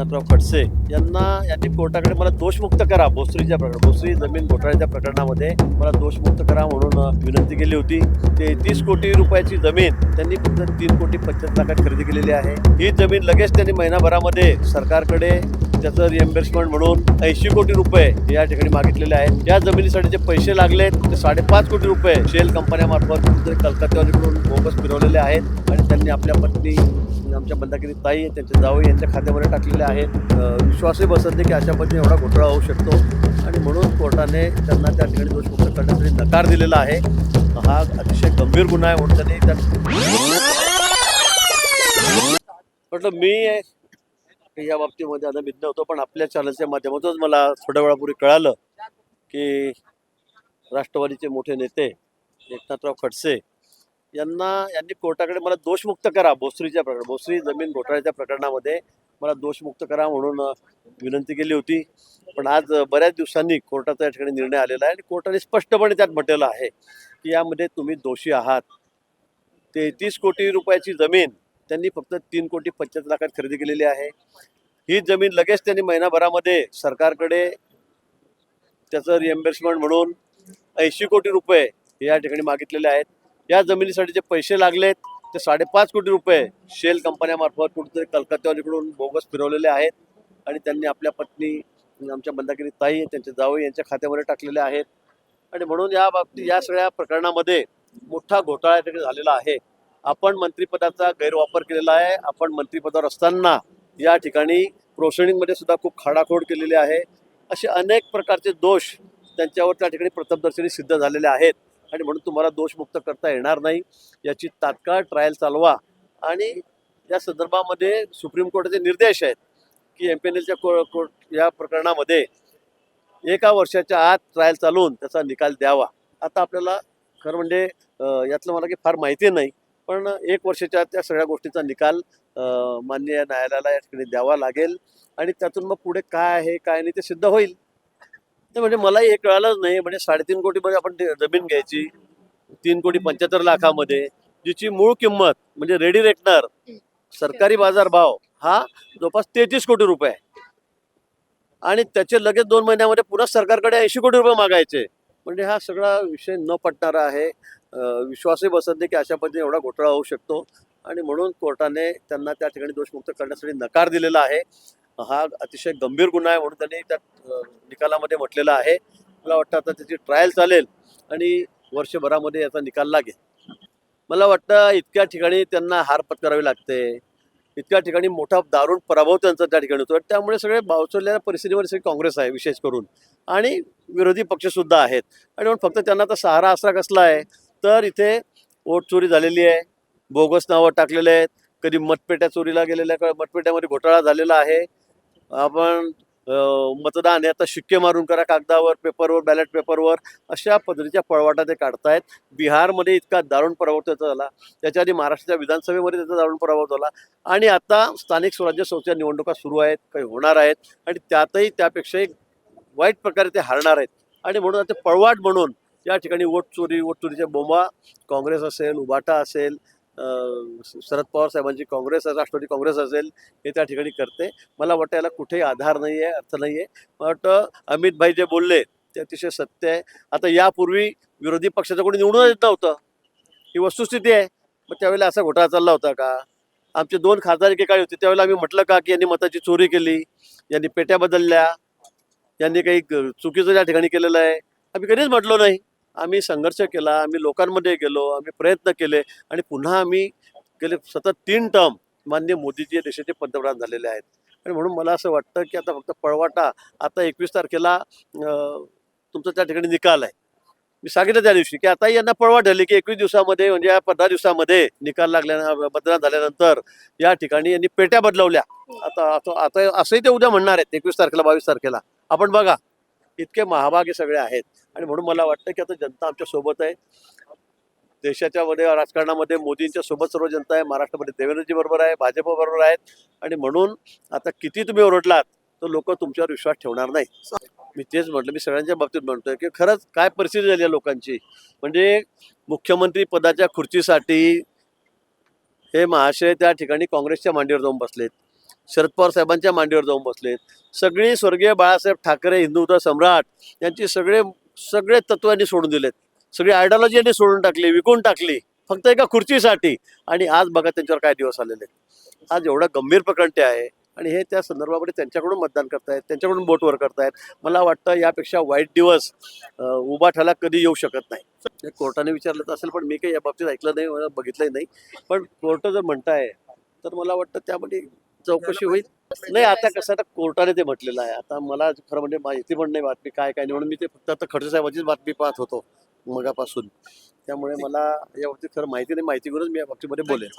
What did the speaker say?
एकनाथराव खडसे यांना यांनी कोर्टाकडे मला दोषमुक्त करा. भोसरीच्या प्रकरण भोसरी जमीन घोटाळ्याच्या प्रकरणामध्ये मला दोषमुक्त करा म्हणून विनंती केली होती. ते तीस कोटी रुपयाची जमीन त्यांनी फक्त तीन कोटी पंच्याहत्तर लाखात खरेदी केलेली आहे. ही जमीन लगेच त्यांनी महिनाभरामध्ये सरकारकडे त्याचं रिएम्बर्समेंट म्हणून ऐंशी कोटी रुपये या ठिकाणी मागितलेले आहेत. या जमिनीसाठी जे पैसे लागले ते साडेपाच कोटी रुपये शेल कंपन्यामार्फत कलकत्त्यावरून बोगस फिरवलेले आहेत आणि त्यांनी आपल्या पत्नी आमच्या बंदागिरी ताई त्यांचे जावई यांच्या खात्यामध्ये टाकलेले आहेत विश्वासही बसत नाही की अशा पद्धतीने एवढा घोटाळा होऊ शकतो. आणि म्हणून कोर्टाने त्यांना त्या ठिकाणी दोषमुक्त करण्यासाठी नकार दिलेला आहे. हा अतिशय गंभीर गुन्हा आहे म्हणून त्यांनी त्या म्हटलं मी या बाबतीमध्ये आता भिन्न होतो पण आपल्या चॅनलच्या माध्यमातूनच मला थोड्या वेळापूर्वी कळालं की राष्ट्रवादीचे मोठे नेते एकनाथराव खडसे यांना यांनी कोर्टाकडे मला दोषमुक्त करा भोसरीच्या प्रकरण भोसरी जमीन घोटाळ्याच्या प्रकरणामध्ये मला दोषमुक्त करा म्हणून विनंती केली होती. पण आज बऱ्याच दिवसांनी कोर्टाचा या ठिकाणी निर्णय आलेला आहे आणि कोर्टाने स्पष्टपणे त्यात म्हटलेलं आहे की यामध्ये तुम्ही दोषी आहात. तेहतीस कोटी रुपयाची जमीन त्यांनी फक्त तीन कोटी पंच्याहत्तर लाखात खरेदी केलेली आहे. ही जमीन लगेच त्यांनी महिनाभरामध्ये सरकारकडे त्याचं रिएम्बर्समेंट म्हणून ऐंशी कोटी रुपये या ठिकाणी मागितलेले आहेत. या जमिनीसाठी जे पैसे लागलेत ते साडेपाच कोटी रुपये शेल कंपन्यामार्फत कुठेतरी कलकत्त्यावरीकडून बोगस फिरवलेले आहेत आणि त्यांनी आपल्या पत्नी आमच्या बंदागिरी ताई त्यांचे जावई यांच्या खात्यामध्ये टाकलेले आहेत. आणि म्हणून या बाबतीत या सगळ्या प्रकरणामध्ये मोठा घोटाळा ठिकाणी झालेला आहे. आपण मंत्रिपदाचा गैरवापर केलेला आहे. आपण मंत्रिपदावर असताना या ठिकाणी प्रोसेडिंगमध्ये सुद्धा खूप खाडाखोड केलेली आहे. असे अनेक प्रकारचे दोष त्यांच्यावर त्या ठिकाणी प्रथमदर्शनी सिद्ध झालेले आहेत. आणि म्हणून तुम्हाला दोषमुक्त करता येणार नाही. याची तात्काळ ट्रायल चालवा. आणि या संदर्भामध्ये सुप्रीम कोर्टाचे निर्देश आहेत की एम पी एन एलच्या को कोर्ट या प्रकरणामध्ये एका वर्षाच्या आत ट्रायल चालवून त्याचा निकाल द्यावा. आता आपल्याला खरं म्हणजे यातलं मला की फार माहिती नाही. पण एक वर्षाच्या त्या सगळ्या गोष्टीचा निकाल मान्य माननीय न्यायालयाला या ठिकाणी द्यावा लागेल. आणि त्यातून मग पुढे काय आहे काय नाही ते सिद्ध होईल. तर म्हणजे मलाही एक कळालंच नाही. म्हणजे साडेतीन कोटीमध्ये आपण जमीन घ्यायची तीन कोटी पंच्याहत्तर लाखामध्ये जिची मूळ किंमत म्हणजे रेडी रेटनर सरकारी बाजार भाव हा जवळपास तेहतीस कोटी रुपये. आहे आणि त्याचे लगेच दोन महिन्यामध्ये पुन्हा सरकारकडे ऐंशी कोटी रुपये मागायचे. म्हणजे हा सगळा विषय न पटणारा आहे. विश्वासही बसत नाही की अशा पद्धतीने एवढा घोटाळा होऊ शकतो. आणि म्हणून कोर्टाने त्यांना त्या ठिकाणी दोषमुक्त करण्यासाठी नकार दिलेला आहे. हा अतिशय गंभीर गुन्हा आहे म्हणून त्यांनी त्या निकालामध्ये म्हटलेला आहे. मला वाटतं आता त्याची ट्रायल चालेल आणि वर्षभरामध्ये याचा निकाल लागेल. मला वाटतं इतक्या ठिकाणी त्यांना हार पत्करावी लागते. इतक्या ठिकाणी मोठा दारुण पराभव त्यांचा त्या ठिकाणी होतो. त्यामुळे सगळे भावचवलेल्या परिस्थितीमध्ये सगळी काँग्रेस आहे विशेष करून. आणि विरोधी पक्षसुद्धा आहेत. आणि म्हणून फक्त त्यांना आता सहारा आसरा कसला आहे? तर इथे वोट चोरी झालेली आहे. बोगस नावं टाकलेले आहेत. कधी मतपेट्या चोरीला गेलेल्या मतपेट्यामध्ये घोटाळा झालेला आहे. आपण मतदान हे आता शिक्के मारून करा कागदावर पेपरवर बॅलेट पेपरवर अशा पद्धतीच्या पळवाटा ते काढतायत. बिहारमध्ये इतका दारुण प्रभाव त्याचा झाला. त्याच्या आधी महाराष्ट्राच्या विधानसभेमध्ये त्याचा दारुण प्रभाव झाला. आणि आता स्थानिक स्वराज्य संस्थेच्या निवडणुका सुरू आहेत काही होणार आहेत. आणि त्यातही त्यापेक्षा एक वाईट प्रकारे ते हारणार आहेत. आणि म्हणून आता ते पळवाट म्हणून या ठिकाणी वोट चोरी वोट चोरीच्या बोंबा काँग्रेस असेल उबाटा असेल अं, शरद पवार साहेबांची काँग्रेस राष्ट्रवादी काँग्रेस असेल हे त्या ठिकाणी करते. मला वाटतं याला कुठेही आधार नाही आहे अर्थ नाही आहे मला वाटतं अमित भाई जे बोलले ते अतिशय सत्य आहे. आता यापूर्वी विरोधी पक्षाचं कोणी निवडून येत नव्हतं. ही वस्तुस्थिती आहे. मग त्यावेळेला असा घोटाळा चालला होता का? आमचे दोन खासदार एकेकाळी होते. त्यावेळेला आम्ही म्हटलं का की यांनी मताची चोरी केली यांनी पेट्या बदलल्या यांनी काही चुकीचं त्या ठिकाणी केलेलं आहे. आम्ही कधीच म्हटलो नाही. आम्ही संघर्ष केला आम्ही लोकांमध्ये गेलो आम्ही प्रयत्न केले आणि पुन्हा आम्ही गेले सतत तीन टर्म मान्य मोदीजी या देशाचे पंतप्रधान झालेले आहेत. आणि म्हणून मला असं वाटतं की आता फक्त पळवाटा आता एकवीस तारखेला तुमचा त्या ठिकाणी निकाल आहे. मी सांगितलं त्या दिवशी की आता यांना पळवाट झाली की एकवीस दिवसामध्ये म्हणजे या पंधरा दिवसामध्ये निकाल लागल्या मतदान झाल्यानंतर या ठिकाणी यांनी पेट्या बदलवल्या. आता आता आता असंही ते उद्या म्हणणार आहेत एकवीस तारखेला बावीस तारखेला. आपण बघा इतके महाभागे सगळे आहेत. आणि म्हणून मला वाटतं की आता जनता आमच्यासोबत आहे. देशाच्या मध्ये राजकारणामध्ये मोदींच्या सोबत सर्व जनता आहे. महाराष्ट्रामध्ये देवेंद्रजी बरोबर आहे भाजप बरोबर आहेत. आणि म्हणून आता किती तुम्ही ओरडलात तर लोक तुमच्यावर विश्वास ठेवणार नाही. मी तेच म्हटलं मी सगळ्यांच्या बाबतीत म्हणतोय की खरंच काय परिस्थिती झाली आहे लोकांची? म्हणजे मुख्यमंत्री पदाच्या खुर्चीसाठी हे महाशय त्या ठिकाणी काँग्रेसच्या मांडीवर जाऊन बसलेत. शरद पवार साहेबांच्या मांडीवर जाऊन बसलेत. सगळी स्वर्गीय बाळासाहेब ठाकरे हिंदुत्व सम्राट यांची सगळे सगळे तत्वांनी सोडून दिलेत. सगळी आयडियॉलॉजी यांनी सोडून टाकली विकून टाकली फक्त एका खुर्चीसाठी. आणि आज बघा त्यांच्यावर काय दिवस आलेले आज एवढं गंभीर प्रकरण ते आहे. आणि हे त्या संदर्भामध्ये त्यांच्याकडून मतदान करतायत त्यांच्याकडून बोटवर करतायत. मला वाटतं यापेक्षा वाईट दिवस उभा ठाला कधी येऊ शकत नाही. हे कोर्टाने विचारलं तर असेल पण मी काही या बाबतीत ऐकलं नाही बघितलंही नाही. पण कोर्ट जर म्हणताय तर मला वाटतं त्यामध्ये चौकशी होईल. नाही आता कसं आता कोर्टाने ते म्हटलेलं आहे. आता मला खरं म्हणजे माहिती पण नाही बातमी काय काय नाही म्हणून मी ते फक्त आता खडसे साहेबाचीच बातमी पाहत होतो मगापासून. त्यामुळे मला या बाबतीत खरं माहिती नाही माहिती करूनच मी या बाबतीमध्ये बोलेन.